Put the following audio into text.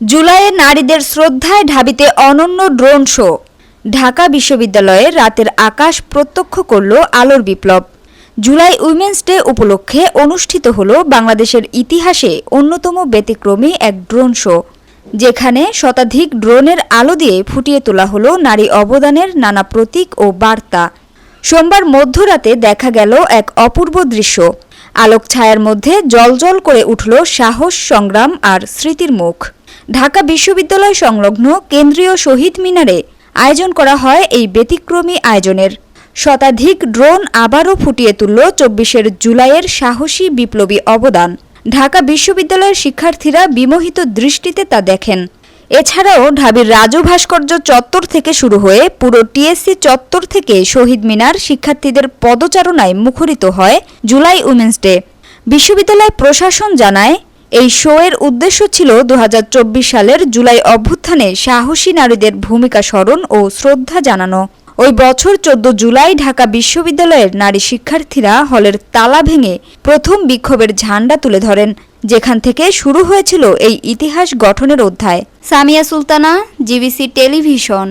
জুলাইয়ে নারীদের শ্রদ্ধায় ঢাবিতে অনন্য ড্রোন শো। ঢাকা বিশ্ববিদ্যালয়ে রাতের আকাশ প্রত্যক্ষ করল আলোর বিপ্লব। জুলাই উইমেন্স ডে উপলক্ষে অনুষ্ঠিত হল বাংলাদেশের ইতিহাসে অন্যতম ব্যতিক্রমী এক ড্রোন শো। যেখানে শতাধিক ড্রোনের আলো দিয়ে ফুটিয়ে তোলা হলো নারী অবদানের নানা প্রতীক ও বার্তা। সোমবার মধ্যরাতে দেখা গেল এক অপূর্ব দৃশ্য। আলোক ছায়ার মধ্যে জলজল করে উঠল সাহস, সংগ্রাম আর স্মৃতির মুখ। ঢাকা বিশ্ববিদ্যালয় সংলগ্ন কেন্দ্রীয় শহীদ মিনারে আয়োজন করা হয় এই ব্যতিক্রমী আয়োজনের। শতাধিক ড্রোন আবারও ফুটিয়ে তুলল চব্বিশের জুলাইয়ের সাহসী বিপ্লবী অবদান। ঢাকা বিশ্ববিদ্যালয়ের শিক্ষার্থীরা বিমোহিত দৃষ্টিতে তা দেখেন। এছাড়াও ঢাবির রাজু ভাস্কর্য চত্বর থেকে শুরু হয়ে পুরো টিএসসি চত্বর থেকে শহীদ মিনার শিক্ষার্থীদের পদচারণায় মুখরিত হয় জুলাই উমেন্স ডে। বিশ্ববিদ্যালয় প্রশাসন জানায় এই শো এর উদ্দেশ্য ছিল দু হাজার চব্বিশ সালের জুলাই অভ্যুত্থানে সাহসী নারীদের ভূমিকা স্মরণ ও শ্রদ্ধা জানানো। ওই বছর চোদ্দ জুলাই ঢাকা বিশ্ববিদ্যালয়ের নারী শিক্ষার্থীরা হলের তালা ভেঙে প্রথম বিক্ষোভের ঝান্ডা তুলে ধরেন, যেখান থেকে শুরু হয়েছিল এই ইতিহাস গঠনের অধ্যায়। Samia Sultana, GBC television.